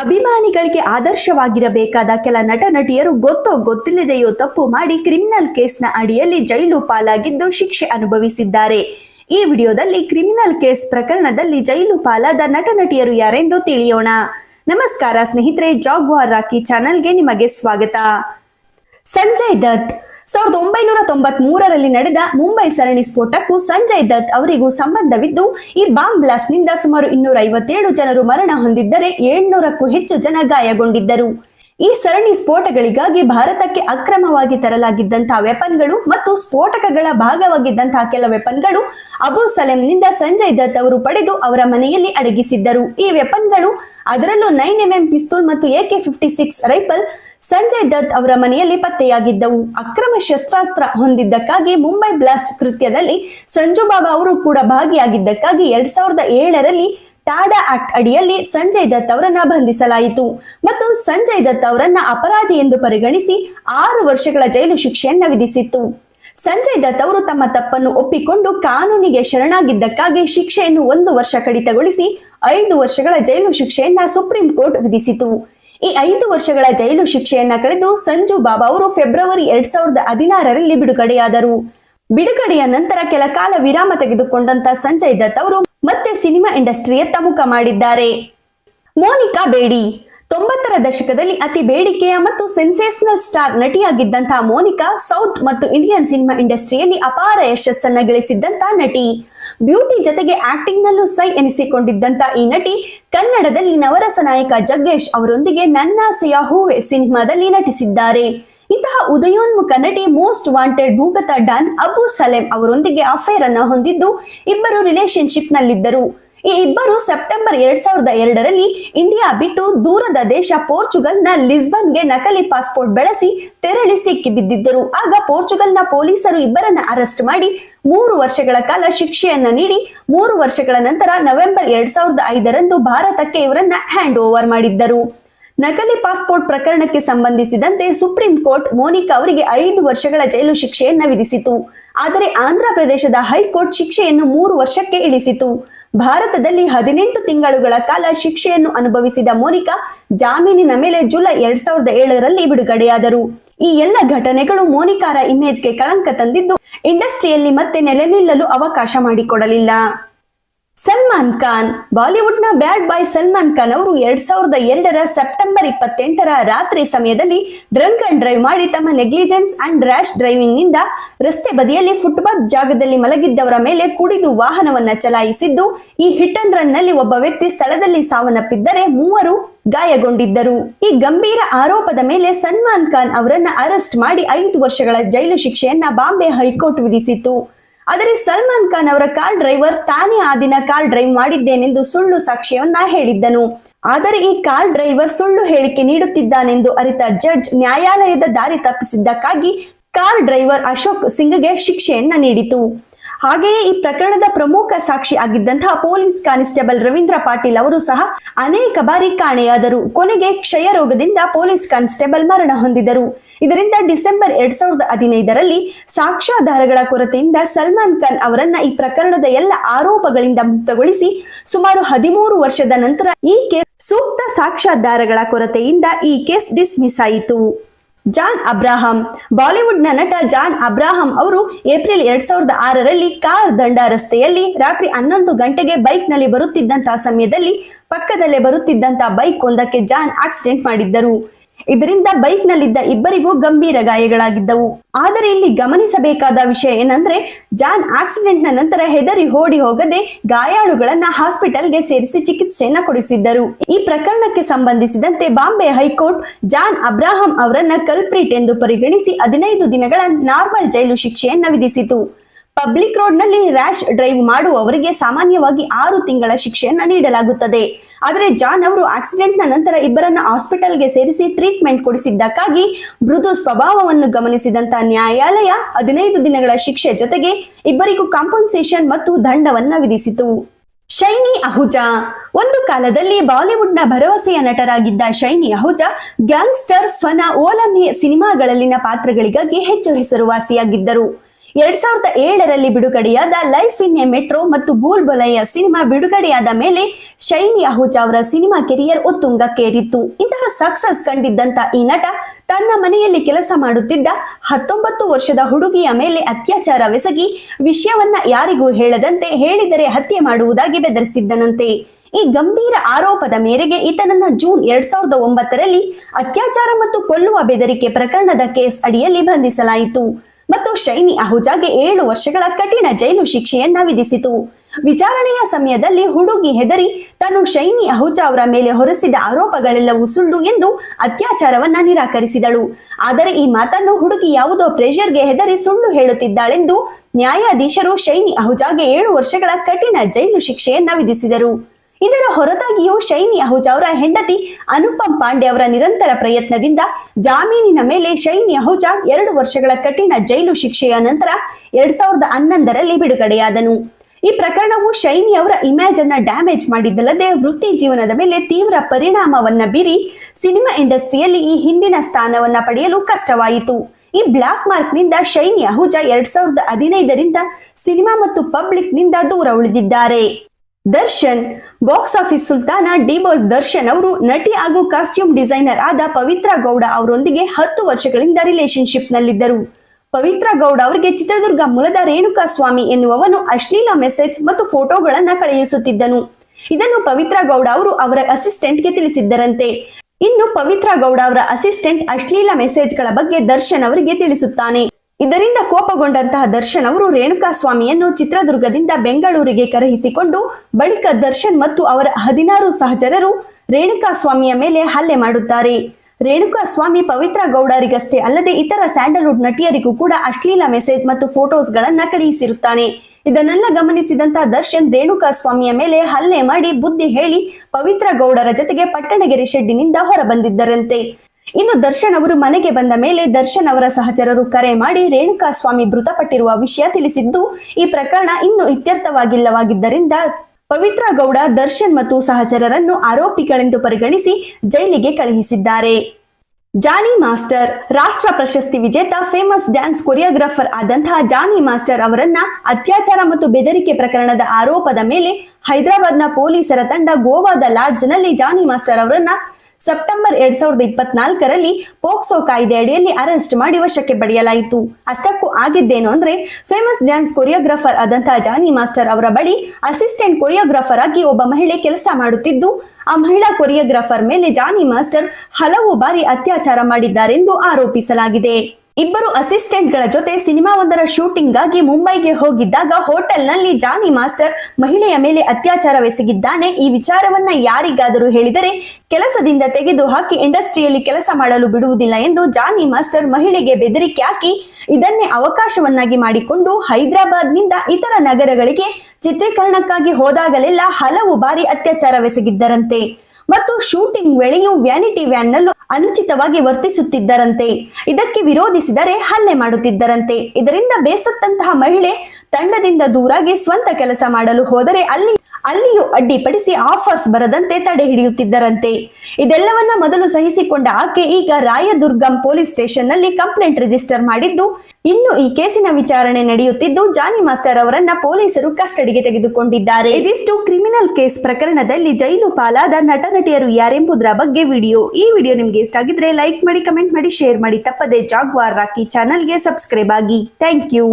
ಅಭಿಮಾನಿಗಳಿಗೆ ಆದರ್ಶವಾಗಿರಬೇಕಾದ ಕೆಲ ನಟ ನಟಿಯರು ಗೊತ್ತೋ ಗೊತ್ತಿಲ್ಲದೆಯೋ ತಪ್ಪು ಮಾಡಿ ಕ್ರಿಮಿನಲ್ ಕೇಸ್ನ ಅಡಿಯಲ್ಲಿ ಜೈಲು ಪಾಲಾಗಿದ್ದು ಶಿಕ್ಷೆ ಅನುಭವಿಸಿದ್ದಾರೆ. ಈ ವಿಡಿಯೋದಲ್ಲಿ ಕ್ರಿಮಿನಲ್ ಕೇಸ್ ಪ್ರಕರಣದಲ್ಲಿ ಜೈಲು ಪಾಲಾದ ನಟ ನಟಿಯರು ಯಾರೆಂದು ತಿಳಿಯೋಣ. ನಮಸ್ಕಾರ ಸ್ನೇಹಿತರೆ, ಜಾಗ್ವಾರ್ ರಾಕಿ ಚಾನೆಲ್ಗೆ ನಿಮಗೆ ಸ್ವಾಗತ. ಸಂಜಯ್ ದತ್ ಸಾವಿರದ ಒಂಬೈನೂರ ತೊಂಬತ್ ಮೂರರಲ್ಲಿ ನಡೆದ ಮುಂಬೈ ಸರಣಿ ಸ್ಫೋಟಕ್ಕೂ ಸಂಜಯ್ ದತ್ ಅವರಿಗೂ ಸಂಬಂಧವಿದ್ದು, ಈ ಬಾಂಬ್ ಬ್ಲಾಸ್ಟ್ನಿಂದ ಸುಮಾರು ಇನ್ನೂರ ಐವತ್ತೇಳು ಜನರು ಮರಣ ಹೊಂದಿದ್ದರೆ ಏಳ್ನೂರಕ್ಕೂ ಹೆಚ್ಚು ಜನ ಗಾಯಗೊಂಡಿದ್ದರು. ಈ ಸರಣಿ ಸ್ಫೋಟಗಳಿಗಾಗಿ ಭಾರತಕ್ಕೆ ಅಕ್ರಮವಾಗಿ ತರಲಾಗಿದ್ದಂತಹ ವೆಪನ್ಗಳು ಮತ್ತು ಸ್ಫೋಟಕಗಳ ಭಾಗವಾಗಿದ್ದಂತಹ ಕೆಲ ವೆಪನ್ಗಳು ಅಬು ಸಲೆಂನಿಂದ ಸಂಜಯ್ ದತ್ ಅವರು ಪಡೆದು ಅವರ ಮನೆಯಲ್ಲಿ ಅಡಗಿಸಿದ್ದರು. ಈ ವೆಪನ್ಗಳು ಅದರಲ್ಲೂ ನೈನ್ ಎಂಎಂ ಪಿಸ್ತೂಲ್ ಮತ್ತು AK fifty six rifle Sanjay Dutt ಅವರ ಮನೆಯಲ್ಲಿ ಪತ್ತೆಯಾಗಿದ್ದವು. ಅಕ್ರಮ ಶಸ್ತ್ರಾಸ್ತ್ರ ಹೊಂದಿದ್ದಕ್ಕಾಗಿ ಮುಂಬೈ ಬ್ಲಾಸ್ಟ್ ಕೃತ್ಯದಲ್ಲಿ ಸಂಜು ಬಾಬಾ ಅವರು ಕೂಡ ಭಾಗಿಯಾಗಿದ್ದಕ್ಕಾಗಿ ಎರಡ್ ಸಾವಿರದ ಏಳರಲ್ಲಿ ಟಾಡಾ ಆಕ್ಟ್ ಅಡಿಯಲ್ಲಿ ಸಂಜಯ್ ದತ್ ಅವರನ್ನ ಬಂಧಿಸಲಾಯಿತು. ಮತ್ತು ಸಂಜಯ್ ದತ್ ಅವರನ್ನ ಅಪರಾಧಿ ಎಂದು ಪರಿಗಣಿಸಿ ಆರು ವರ್ಷಗಳ ಜೈಲು ಶಿಕ್ಷೆಯನ್ನ ವಿಧಿಸಿತ್ತು. ಸಂಜಯ್ ದತ್ ಅವರು ತಮ್ಮ ತಪ್ಪನ್ನು ಒಪ್ಪಿಕೊಂಡು ಕಾನೂನಿಗೆ ಶರಣಾಗಿದ್ದಕ್ಕಾಗಿ ಶಿಕ್ಷೆಯನ್ನು ಒಂದು ವರ್ಷ ಕಡಿತಗೊಳಿಸಿ ಐದು ವರ್ಷಗಳ ಜೈಲು ಶಿಕ್ಷೆಯನ್ನ ಸುಪ್ರೀಂ ಕೋರ್ಟ್ ವಿಧಿಸಿತು. ಈ ಐದು ವರ್ಷಗಳ ಜೈಲು ಶಿಕ್ಷೆಯನ್ನ ಕಳೆದು ಸಂಜು ಬಾಬಾ ಅವರು ಫೆಬ್ರವರಿ ಎರಡ್ ಸಾವಿರದ ಹದಿನಾರರಲ್ಲಿ ಬಿಡುಗಡೆಯಾದರು. ಬಿಡುಗಡೆಯ ನಂತರ ಕೆಲ ಕಾಲ ವಿರಾಮ ತೆಗೆದುಕೊಂಡಂತ ಸಂಜಯ್ ದತ್ ಅವರು ಮತ್ತೆ ಸಿನಿಮಾ ಇಂಡಸ್ಟ್ರಿಯತ್ತ ಮುಖ ಮಾಡಿದ್ದಾರೆ. ಮೋನಿಕಾ ಬೇಡಿ, ತೊಂಬತ್ತರ ದಶಕದಲ್ಲಿ ಅತಿ ಬೇಡಿಕೆಯ ಮತ್ತು ಸೆನ್ಸೇಷನಲ್ ಸ್ಟಾರ್ ನಟಿಯಾಗಿದ್ದಂತಹ ಮೋನಿಕಾ ಸೌತ್ ಮತ್ತು ಇಂಡಿಯನ್ ಸಿನಿಮಾ ಇಂಡಸ್ಟ್ರಿಯಲ್ಲಿ ಅಪಾರ ಯಶಸ್ಸನ್ನ ಗಳಿಸಿದ್ದಂತಹ ನಟಿ. ಬ್ಯೂಟಿ ಜೊತೆಗೆ ಆಕ್ಟಿಂಗ್ ನಲ್ಲೂ ಸೈ ಎನಿಸಿಕೊಂಡಿದ್ದಂತ ಈ ನಟಿ ಕನ್ನಡದಲ್ಲಿ ನವರಸ ನಾಯಕ ಜಗ್ಗೇಶ್ ಅವರೊಂದಿಗೆ ನನ್ನಾಸೆಯ ಹೂವೆ ಸಿನಿಮಾದಲ್ಲಿ ನಟಿಸಿದ್ದಾರೆ. ಇಂತಹ ಉದಯೋನ್ಮುಖ ನಟಿ ಮೋಸ್ಟ್ ವಾಂಟೆಡ್ ಭೂಗತ ಡಾನ್ ಅಬು ಸಲೇಮ್ ಅವರೊಂದಿಗೆ ಅಫೇರ್ ಅನ್ನ ಹೊಂದಿದ್ದು ಇಬ್ಬರು ರಿಲೇಶನ್ಶಿಪ್ ನಲ್ಲಿದ್ದರು ಈ ಇಬ್ಬರು ಸೆಪ್ಟೆಂಬರ್ ಎರಡ್ ಸಾವಿರದ ಎರಡರಲ್ಲಿ ಇಂಡಿಯಾ ಬಿಟ್ಟು ದೂರದ ದೇಶ ಪೋರ್ಚುಗಲ್ನ ಲಿಸ್ಬನ್ಗೆ ನಕಲಿ ಪಾಸ್ಪೋರ್ಟ್ ಬಳಸಿ ತೆರಳಿ ಸಿಕ್ಕಿ ಬಿದ್ದಿದ್ದರು ಆಗ ಪೋರ್ಚುಗಲ್ನ ಪೊಲೀಸರು ಇಬ್ಬರನ್ನ ಅರೆಸ್ಟ್ ಮಾಡಿ ಮೂರು ವರ್ಷಗಳ ಕಾಲ ಶಿಕ್ಷೆಯನ್ನ ನೀಡಿ ಮೂರು ವರ್ಷಗಳ ನಂತರ ನವೆಂಬರ್ ಎರಡ್ ಸಾವಿರದ ಐದರಂದು ಭಾರತಕ್ಕೆ ಇವರನ್ನ ಹ್ಯಾಂಡ್ ಓವರ್ ಮಾಡಿದ್ದರು. ನಕಲಿ ಪಾಸ್ಪೋರ್ಟ್ ಪ್ರಕರಣಕ್ಕೆ ಸಂಬಂಧಿಸಿದಂತೆ ಸುಪ್ರೀಂ ಕೋರ್ಟ್ ಮೋನಿಕಾ ಅವರಿಗೆ ಐದು ವರ್ಷಗಳ ಜೈಲು ಶಿಕ್ಷೆಯನ್ನ ವಿಧಿಸಿತು. ಆದರೆ ಆಂಧ್ರ ಪ್ರದೇಶದ ಹೈಕೋರ್ಟ್ ಶಿಕ್ಷೆಯನ್ನು ಮೂರು ವರ್ಷಕ್ಕೆ ಇಳಿಸಿತು. ಭಾರತದಲ್ಲಿ ಹದಿನೆಂಟು ತಿಂಗಳುಗಳ ಕಾಲ ಶಿಕ್ಷೆಯನ್ನು ಅನುಭವಿಸಿದ ಮೋನಿಕಾ ಜಾಮೀನಿನ ಮೇಲೆ ಜುಲೈ ಎರಡ್ ಸಾವಿರದ ಏಳರಲ್ಲಿ ಬಿಡುಗಡೆಯಾದರು. ಈ ಎಲ್ಲ ಘಟನೆಗಳು ಮೋನಿಕಾರ ಇಮೇಜ್ಗೆ ಕಳಂಕ ತಂದಿದ್ದು, ಇಂಡಸ್ಟ್ರಿಯಲ್ಲಿ ಮತ್ತೆ ನೆಲೆ ನಿಲ್ಲಲು ಅವಕಾಶ ಮಾಡಿಕೊಡಲಿಲ್ಲ. ಸಲ್ಮಾನ್ ಖಾನ್. ಬಾಲಿವುಡ್ನ ಬ್ಯಾಡ್ ಬಾಯ್ ಸಲ್ಮಾನ್ ಖಾನ್ ಅವರು ಎರಡ್ ಸಾವಿರದ ಎರಡರ ಸೆಪ್ಟೆಂಬರ್ ಇಪ್ಪತ್ತೆಂಟರ ರಾತ್ರಿ ಸಮಯದಲ್ಲಿ ಡ್ರಂಕ್ ಅಂಡ್ ಡ್ರೈವ್ ಮಾಡಿ ತಮ್ಮ ನೆಗ್ಲಿಜೆನ್ಸ್ ಅಂಡ್ ರ್ಯಾಶ್ ಡ್ರೈವಿಂಗ್ನಿಂದ ರಸ್ತೆ ಬದಿಯಲ್ಲಿ ಫುಟ್ಪಾತ್ ಜಾಗದಲ್ಲಿ ಮಲಗಿದ್ದವರ ಮೇಲೆ ಕುಡಿದು ವಾಹನವನ್ನ ಚಲಾಯಿಸಿದ್ದು, ಈ ಹಿಟ್ ಅಂಡ್ ರನ್ನಲ್ಲಿ ಒಬ್ಬ ವ್ಯಕ್ತಿ ಸ್ಥಳದಲ್ಲಿ ಸಾವನ್ನಪ್ಪಿದ್ದರೆ ಮೂವರು ಗಾಯಗೊಂಡಿದ್ದರು. ಈ ಗಂಭೀರ ಆರೋಪದ ಮೇಲೆ ಸಲ್ಮಾನ್ ಖಾನ್ ಅವರನ್ನ ಅರೆಸ್ಟ್ ಮಾಡಿ ಐದು ವರ್ಷಗಳ ಜೈಲು ಶಿಕ್ಷೆಯನ್ನ ಬಾಂಬೆ ಹೈಕೋರ್ಟ್ ವಿಧಿಸಿತು ಆದರೆ ಸಲ್ಮಾನ್ ಖಾನ್ ಅವರ ಕಾರ್ ಡ್ರೈವರ್ ತಾನೇ ಆ ದಿನ ಕಾರ್ ಡ್ರೈವ್ ಮಾಡಿದ್ದೇನೆಂದು ಸುಳ್ಳು ಸಾಕ್ಷ್ಯವನ್ನ ಹೇಳಿದ್ದನು. ಆದರೆ ಈ ಕಾರ್ ಡ್ರೈವರ್ ಸುಳ್ಳು ಹೇಳಿಕೆ ನೀಡುತ್ತಿದ್ದಾನೆಂದು ಅರಿತ ಜಡ್ಜ್ ನ್ಯಾಯಾಲಯದ ದಾರಿ ತಪ್ಪಿಸಿದ್ದಕ್ಕಾಗಿ ಕಾರ್ ಡ್ರೈವರ್ ಅಶೋಕ್ ಸಿಂಗ್ಗೆ ಶಿಕ್ಷೆಯನ್ನ ನೀಡಿತು. ಹಾಗೆಯೇ ಈ ಪ್ರಕರಣದ ಪ್ರಮುಖ ಸಾಕ್ಷಿ ಆಗಿದ್ದಂತಹ ಪೊಲೀಸ್ ಕಾನಿಸ್ಟೇಬಲ್ ರವೀಂದ್ರ ಪಾಟೀಲ್ ಅವರು ಸಹ ಅನೇಕ ಬಾರಿ ಕಾಣೆಯಾದರು. ಕೊನೆಗೆ ಕ್ಷಯ ರೋಗದಿಂದ ಪೊಲೀಸ್ ಕಾನ್ಸ್ಟೇಬಲ್ ಮರಣ ಹೊಂದಿದರು. ಇದರಿಂದ ಡಿಸೆಂಬರ್ ಎರಡ್ ಸಾವಿರದ ಹದಿನೈದರಲ್ಲಿ ಸಾಕ್ಷ್ಯಾಧಾರಗಳ ಕೊರತೆಯಿಂದ ಸಲ್ಮಾನ್ ಖಾನ್ ಅವರನ್ನ ಈ ಪ್ರಕರಣದ ಎಲ್ಲ ಆರೋಪಗಳಿಂದ ಮುಕ್ತಗೊಳಿಸಿ ಸುಮಾರು ಹದಿಮೂರು ವರ್ಷದ ನಂತರ ಈ ಕೇಸ್ ಸೂಕ್ತ ಸಾಕ್ಷ್ಯಾಧಾರಗಳ ಕೊರತೆಯಿಂದ ಈ ಕೇಸ್ ಡಿಸ್ಮಿಸ್ ಆಯಿತು. ಜಾನ್ ಅಬ್ರಾಹಂ. ಬಾಲಿವುಡ್ನ ನಟ ಜಾನ್ ಅಬ್ರಾಹಂ ಅವರು ಏಪ್ರಿಲ್ ಎರಡ್ ಸಾವಿರದ ಆರರಲ್ಲಿ ಕಾರ್ ದಂಡ ರಸ್ತೆಯಲ್ಲಿ ರಾತ್ರಿ ಹನ್ನೊಂದು ಗಂಟೆಗೆ ಬೈಕ್ನಲ್ಲಿ ಬರುತ್ತಿದ್ದಂತಹ ಸಮಯದಲ್ಲಿ ಪಕ್ಕದಲ್ಲೇ ಬರುತ್ತಿದ್ದಂತಹ ಬೈಕ್ ಒಂದಕ್ಕೆ ಜಾನ್ ಆಕ್ಸಿಡೆಂಟ್ ಮಾಡಿದ್ದರು. ಇದರಿಂದ ಬೈಕ್ ನಲ್ಲಿದ್ದ ಇಬ್ಬರಿಗೂ ಗಂಭೀರ ಗಾಯಗಳಾಗಿದ್ದವು. ಆದರೆ ಇಲ್ಲಿ ಗಮನಿಸಬೇಕಾದ ವಿಷಯ ಏನಂದ್ರೆ, ಜಾನ್ ಆಕ್ಸಿಡೆಂಟ್ನ ನಂತರ ಹೆದರಿ ಓಡಿ ಹೋಗದೆ ಗಾಯಾಳುಗಳನ್ನ ಹಾಸ್ಪಿಟಲ್ಗೆ ಸೇರಿಸಿ ಚಿಕಿತ್ಸೆಯನ್ನ ಕೊಡಿಸಿದ್ದರು. ಈ ಪ್ರಕರಣಕ್ಕೆ ಸಂಬಂಧಿಸಿದಂತೆ Bombay high court John Abraham ಅವರನ್ನ ಕಲ್ಪ್ರಿಟ್ ಎಂದು ಪರಿಗಣಿಸಿ ಹದಿನೈದು ದಿನಗಳ ನಾರ್ಮಲ್ ಜೈಲು ಶಿಕ್ಷೆಯನ್ನ ವಿಧಿಸಿತು. ಪಬ್ಲಿಕ್ ರೋಡ್ನಲ್ಲಿ ರ್ಯಾಶ್ ಡ್ರೈವ್ ಮಾಡುವವರಿಗೆ ಸಾಮಾನ್ಯವಾಗಿ ಆರು ತಿಂಗಳ ಶಿಕ್ಷೆಯನ್ನ ನೀಡಲಾಗುತ್ತದೆ. ಆದರೆ ಜಾನ್ ಅವರು ಆಕ್ಸಿಡೆಂಟ್ನ ನಂತರ ಇಬ್ಬರನ್ನ ಹಾಸ್ಪಿಟಲ್ಗೆ ಸೇರಿಸಿ ಟ್ರೀಟ್ಮೆಂಟ್ ಕೊಡಿಸಿದ್ದಕ್ಕಾಗಿ ಮೃದು ಸ್ವಭಾವವನ್ನು ಗಮನಿಸಿದಂತ ನ್ಯಾಯಾಲಯ ಹದಿನೈದು ದಿನಗಳ ಶಿಕ್ಷೆ ಜೊತೆಗೆ ಇಬ್ಬರಿಗೂ ಕಾಂಪನ್ಸೇಷನ್ ಮತ್ತು ದಂಡವನ್ನ ವಿಧಿಸಿತು. ಶೈನಿ ಅಹುಜಾ. ಒಂದು ಕಾಲದಲ್ಲಿ ಬಾಲಿವುಡ್ನ ಭರವಸೆಯ ನಟರಾಗಿದ್ದ ಶೈನಿ ಅಹುಜಾ, ಗ್ಯಾಂಗ್ಸ್ಟರ್ ಫನ ಓಲಮೆ ಸಿನಿಮಾಗಳಲ್ಲಿನ ಪಾತ್ರಗಳಿಗಾಗಿ ಹೆಚ್ಚು ಹೆಸರುವಾಸಿಯಾಗಿದ್ದರು. ಎರಡ್ ಸಾವಿರದ ಏಳರಲ್ಲಿ ಬಿಡುಗಡೆಯಾದ ಲೈಫ್ ಇನ್ ಎ ಮೆಟ್ರೋ ಮತ್ತು ಭೂಲ್ ಬೊಲಯ್ಯ ಸಿನಿಮಾ ಬಿಡುಗಡೆಯಾದ ಮೇಲೆ ಶೈನಿ ಅಹುಜಾ ಅವರ ಸಿನಿಮಾ ಕೆರಿಯರ್ ಉತ್ತುಂಗಕ್ಕೇರಿತ್ತು. ಇಂತಹ ಸಕ್ಸಸ್ ಕಂಡಿದ್ದಂತ ಈ ನಟ ತನ್ನ ಮನೆಯಲ್ಲಿ ಕೆಲಸ ಮಾಡುತ್ತಿದ್ದ ಹತ್ತೊಂಬತ್ತು ವರ್ಷದ ಹುಡುಗಿಯ ಮೇಲೆ ಅತ್ಯಾಚಾರವೆಸಗಿ ವಿಷಯವನ್ನ ಯಾರಿಗೂ ಹೇಳದಂತೆ ಹೇಳಿದರೆ ಹತ್ಯೆ ಮಾಡುವುದಾಗಿ ಬೆದರಿಸಿದ್ದನಂತೆ. ಈ ಗಂಭೀರ ಆರೋಪದ ಮೇರೆಗೆ ಈತನನ್ನ ಜೂನ್ ಎರಡ್ ಸಾವಿರದ ಒಂಬತ್ತರಲ್ಲಿ ಅತ್ಯಾಚಾರ ಮತ್ತು ಕೊಲ್ಲುವ ಬೆದರಿಕೆ ಪ್ರಕರಣದ ಕೇಸ್ ಅಡಿಯಲ್ಲಿ ಬಂಧಿಸಲಾಯಿತು. ಮತ್ತು ಶೈನಿ ಅಹುಜಾಗೆ ಏಳು ವರ್ಷಗಳ ಕಠಿಣ ಜೈಲು ಶಿಕ್ಷೆಯನ್ನ ವಿಧಿಸಿತು. ವಿಚಾರಣೆಯ ಸಮಯದಲ್ಲಿ ಹುಡುಗಿ ಹೆದರಿ ತಾನು ಶೈನಿ ಅಹುಜಾ ಅವರ ಮೇಲೆ ಹೊರಸಿದ ಆರೋಪಗಳೆಲ್ಲವೂ ಸುಳ್ಳು ಎಂದು ಅತ್ಯಾಚಾರವನ್ನ ನಿರಾಕರಿಸಿದಳು. ಆದರೆ ಈ ಮಾತನ್ನು ಹುಡುಗಿ ಯಾವುದೋ ಪ್ರೆಷರ್ಗೆ ಹೆದರಿ ಸುಳ್ಳು ಹೇಳುತ್ತಿದ್ದಾಳೆಂದು ನ್ಯಾಯಾಧೀಶರು ಶೈನಿ ಅಹುಜಾಗೆ ಏಳು ವರ್ಷಗಳ ಕಠಿಣ ಜೈಲು ಶಿಕ್ಷೆಯನ್ನ ವಿಧಿಸಿದರು. ಇದರ ಹೊರತಾಗಿಯೂ ಶೈನಿ ಅಹುಜಾ ಅವರ ಹೆಂಡತಿ ಅನುಪಮ್ ಪಾಂಡೆ ಅವರ ನಿರಂತರ ಪ್ರಯತ್ನದಿಂದ ಜಾಮೀನಿನ ಮೇಲೆ ಶೈನಿ ಅಹುಜಾ ಎರಡು ವರ್ಷಗಳ ಕಠಿಣ ಜೈಲು ಶಿಕ್ಷೆಯ ನಂತರ ಎರಡ್ ಸಾವಿರದ ಹನ್ನೊಂದರಲ್ಲಿ ಬಿಡುಗಡೆಯಾದನು. ಈ ಪ್ರಕರಣವು ಶೈನಿ ಅವರ ಇಮೇಜ್ ಅನ್ನ ಡ್ಯಾಮೇಜ್ ಮಾಡಿದ್ದಲ್ಲದೆ ವೃತ್ತಿ ಜೀವನದ ಮೇಲೆ ತೀವ್ರ ಪರಿಣಾಮವನ್ನ ಬೀರಿ ಸಿನಿಮಾ ಇಂಡಸ್ಟ್ರಿಯಲ್ಲಿ ಈ ಹಿಂದಿನ ಸ್ಥಾನವನ್ನ ಪಡೆಯಲು ಕಷ್ಟವಾಯಿತು. ಈ ಬ್ಲಾಕ್ ಮಾರ್ಕ್ನಿಂದ ಶೈನಿ ಅಹುಜಾ ಎರಡ್ ಸಾವಿರದ ಹದಿನೈದರಿಂದ ಸಿನಿಮಾ ಮತ್ತು ಪಬ್ಲಿಕ್ನಿಂದ ದೂರ ಉಳಿದಿದ್ದಾರೆ. Darshan. Box office Sultan D Boss Darshan ಅವರು ನಟಿ ಹಾಗೂ ಕಾಸ್ಟ್ಯೂಮ್ ಡಿಸೈನರ್ ಆದ ಪವಿತ್ರ ಗೌಡ ಅವರೊಂದಿಗೆ ಹತ್ತು ವರ್ಷಗಳಿಂದ ರಿಲೇಶನ್ಶಿಪ್ ನಲ್ಲಿದ್ದರು. ಪವಿತ್ರ ಗೌಡ ಅವರಿಗೆ ಚಿತ್ರದುರ್ಗ ಮೂಲದ ರೇಣುಕಾ ಸ್ವಾಮಿ ಎನ್ನುವವನು ಅಶ್ಲೀಲ ಮೆಸೇಜ್ ಮತ್ತು ಫೋಟೋಗಳನ್ನ ಕಳುಹಿಸುತ್ತಿದ್ದನು. ಇದನ್ನು ಪವಿತ್ರ ಗೌಡ ಅವರು ಅವರ ಅಸಿಸ್ಟೆಂಟ್ಗೆ ತಿಳಿಸಿದ್ದರಂತೆ. ಇನ್ನು ಪವಿತ್ರ ಗೌಡ ಅವರ ಅಸಿಸ್ಟೆಂಟ್ ಅಶ್ಲೀಲ ಮೆಸೇಜ್ಗಳ ಬಗ್ಗೆ ದರ್ಶನ್ ಅವರಿಗೆ ತಿಳಿಸುತ್ತಾನೆ. ಇದರಿಂದ ಕೋಪಗೊಂಡಂತಹ ದರ್ಶನ್ ಅವರು ರೇಣುಕಾ ಸ್ವಾಮಿಯನ್ನು ಚಿತ್ರದುರ್ಗದಿಂದ ಬೆಂಗಳೂರಿಗೆ ಕರೆಹಿಸಿಕೊಂಡು ಬಳಿಕ ದರ್ಶನ್ ಮತ್ತು ಅವರ ಹದಿನಾರು ಸಹಚರರು ರೇಣುಕಾ ಸ್ವಾಮಿಯ ಮೇಲೆ ಹಲ್ಲೆ ಮಾಡುತ್ತಾರೆ. ರೇಣುಕಾ ಸ್ವಾಮಿ ಪವಿತ್ರ ಗೌಡರಿಗಷ್ಟೇ ಅಲ್ಲದೆ ಇತರ ಸ್ಯಾಂಡಲ್ವುಡ್ ನಟಿಯರಿಗೂ ಕೂಡ ಅಶ್ಲೀಲ ಮೆಸೇಜ್ ಮತ್ತು ಫೋಟೋಸ್ಗಳನ್ನ ಕಳುಹಿಸಿರುತ್ತಾನೆ ಇದನ್ನೆಲ್ಲ ಗಮನಿಸಿದಂತಹ ದರ್ಶನ್ ರೇಣುಕಾ ಸ್ವಾಮಿಯ ಮೇಲೆ ಹಲ್ಲೆ ಮಾಡಿ ಬುದ್ಧಿ ಹೇಳಿ ಪವಿತ್ರ ಗೌಡರ ಜೊತೆಗೆ ಪಟ್ಟಣಗೆರೆ ಶೆಡ್ಡಿನಿಂದ ಹೊರಬಂದಿದ್ದರಂತೆ. ಇನ್ನು ದರ್ಶನ್ ಅವರು ಮನೆಗೆ ಬಂದ ಮೇಲೆ ದರ್ಶನ್ ಅವರ ಸಹಚರರು ಕರೆ ಮಾಡಿ ರೇಣುಕಾ ಸ್ವಾಮಿ ಮೃತಪಟ್ಟಿರುವ ವಿಷಯ ತಿಳಿಸಿದ್ದು, ಈ ಪ್ರಕರಣ ಇನ್ನು ಇತ್ಯರ್ಥವಾಗಿಲ್ಲವಾಗಿದ್ದರಿಂದ ಪವಿತ್ರ ಗೌಡ, ದರ್ಶನ್ ಮತ್ತು ಸಹಚರರನ್ನು ಆರೋಪಿಗಳೆಂದು ಪರಿಗಣಿಸಿ ಜೈಲಿಗೆ ಕಳುಹಿಸಿದ್ದಾರೆ. ಜಾನಿ ಮಾಸ್ಟರ್, ರಾಷ್ಟ್ರ ಪ್ರಶಸ್ತಿ ವಿಜೇತ, ಫೇಮಸ್ ಡ್ಯಾನ್ಸ್ ಕೊರಿಯೋಗ್ರಾಫರ್ ಆದಂತಹ ಜಾನಿ ಮಾಸ್ಟರ್ ಅವರನ್ನ ಅತ್ಯಾಚಾರ ಮತ್ತು ಬೆದರಿಕೆ ಪ್ರಕರಣದ ಆರೋಪದ ಮೇಲೆ ಹೈದರಾಬಾದ್ನ ಪೊಲೀಸರ ತಂಡ ಗೋವಾದ ಲಾಡ್ಜ್ನಲ್ಲಿ ಜಾನಿ ಮಾಸ್ಟರ್ ಅವರನ್ನ ಸೆಪ್ಟೆಂಬರ್ ಎರಡ್ ಸಾವಿರದ ಇಪ್ಪತ್ನಾಲ್ಕರಲ್ಲಿ ಪೋಕ್ಸೋ ಕಾಯ್ದೆ ಅಡಿಯಲ್ಲಿ ಅರೆಸ್ಟ್ ಮಾಡಿ ವಶಕ್ಕೆ ಪಡೆಯಲಾಯಿತು. ಅಷ್ಟಕ್ಕೂ ಆಗಿದ್ದೇನು ಅಂದ್ರೆ ಫೇಮಸ್ ಡ್ಯಾನ್ಸ್ ಕೊರಿಯೋಗ್ರಾಫರ್ ಆದಂತಹ ಜಾನಿ ಮಾಸ್ಟರ್ ಅವರ ಬಳಿ ಅಸಿಸ್ಟೆಂಟ್ ಕೊರಿಯೋಗ್ರಾಫರ್ ಆಗಿ ಒಬ್ಬ ಮಹಿಳೆ ಕೆಲಸ ಮಾಡುತ್ತಿದ್ದು, ಆ ಮಹಿಳಾ ಕೊರಿಯೋಗ್ರಾಫರ್ ಮೇಲೆ ಜಾನಿ ಮಾಸ್ಟರ್ ಹಲವು ಬಾರಿ ಅತ್ಯಾಚಾರ ಮಾಡಿದ್ದಾರೆಂದು ಆರೋಪಿಸಲಾಗಿದೆ. ಇಬ್ಬರು ಅಸಿಸ್ಟೆಂಟ್ಗಳ ಜೊತೆ ಸಿನಿಮಾವೊಂದರ ಶೂಟಿಂಗ್ಗಾಗಿ ಮುಂಬೈಗೆ ಹೋಗಿದ್ದಾಗ ಹೋಟೆಲ್ನಲ್ಲಿ ಜಾನಿ ಮಾಸ್ಟರ್ ಮಹಿಳೆಯ ಮೇಲೆ ಅತ್ಯಾಚಾರವೆಸಗಿದ್ದಾನೆ. ಈ ವಿಚಾರವನ್ನ ಯಾರಿಗಾದರೂ ಹೇಳಿದರೆ ಕೆಲಸದಿಂದ ತೆಗೆದು ಹಾಕಿ ಇಂಡಸ್ಟ್ರಿಯಲ್ಲಿ ಕೆಲಸ ಮಾಡಲು ಬಿಡುವುದಿಲ್ಲ ಎಂದು ಜಾನಿ ಮಾಸ್ಟರ್ ಮಹಿಳೆಗೆ ಬೆದರಿಕೆ ಹಾಕಿ ಇದನ್ನೇ ಅವಕಾಶವನ್ನಾಗಿ ಮಾಡಿಕೊಂಡು ಹೈದರಾಬಾದ್ನಿಂದ ಇತರ ನಗರಗಳಿಗೆ ಚಿತ್ರೀಕರಣಕ್ಕಾಗಿ ಹೋದಾಗಲೆಲ್ಲ ಹಲವು ಬಾರಿ ಅತ್ಯಾಚಾರವೆಸಗಿದ್ದರಂತೆ. ಮತ್ತು ಶೂಟಿಂಗ್ ವೇಳೆಯೂ ವ್ಯಾನಿಟಿ ವ್ಯಾನ್ ನಲ್ಲೂ ಅನುಚಿತವಾಗಿ ವರ್ತಿಸುತ್ತಿದ್ದರಂತೆ. ಇದಕ್ಕೆ ವಿರೋಧಿಸಿದರೆ ಹಲ್ಲೆ ಮಾಡುತ್ತಿದ್ದರಂತೆ. ಇದರಿಂದ ಬೇಸತ್ತಂತಹ ಮಹಿಳೆ ತಂಡದಿಂದ ದೂರಾಗಿ ಸ್ವಂತ ಕೆಲಸ ಮಾಡಲು ಹೋದರೆ ಅಲ್ಲಿ, ಅಲ್ಲಿಯೂ ಅಡ್ಡಿಪಡಿಸಿ ಆಫರ್ಸ್ ಬರದಂತೆ ತಡೆ ಹಿಡಿಯುತ್ತಿದ್ದರಂತೆ. ಇದೆಲ್ಲವನ್ನ ಮೊದಲು ಸಹಿಸಿಕೊಂಡ ಆಕೆ ಈಗ ರಾಯದುರ್ಗಂ ಪೊಲೀಸ್ ಸ್ಟೇಷನ್ನಲ್ಲಿ ಕಂಪ್ಲೇಂಟ್ ರಿಜಿಸ್ಟರ್ ಮಾಡಿದ್ದು ಇನ್ನು ಈ ಕೇಸಿನ ವಿಚಾರಣೆ ನಡೆಯುತ್ತಿದ್ದು, ಜಾನಿ ಮಾಸ್ಟರ್ ಅವರನ್ನ ಪೊಲೀಸರು ಕಸ್ಟಡಿಗೆ ತೆಗೆದುಕೊಂಡಿದ್ದಾರೆ. ಇದಿಷ್ಟು ಕ್ರಿಮಿನಲ್ ಕೇಸ್ ಪ್ರಕರಣದಲ್ಲಿ ಜೈಲು ಪಾಲಾದ ನಟ ನಟಿಯರು ಯಾರೆಂಬುದರ ಬಗ್ಗೆ ವಿಡಿಯೋ. ಈ ವಿಡಿಯೋ ನಿಮ್ಗೆ ಇಷ್ಟ ಆಗಿದ್ರೆ ಲೈಕ್ ಮಾಡಿ, ಕಮೆಂಟ್ ಮಾಡಿ, ಶೇರ್ ಮಾಡಿ. ತಪ್ಪದೆ ಜಾಗ್ವಾರ್ ರಾಕಿ ಚಾನಲ್ಗೆ ಸಬ್ಸ್ಕ್ರೈಬ್ ಆಗಿ. Thank you.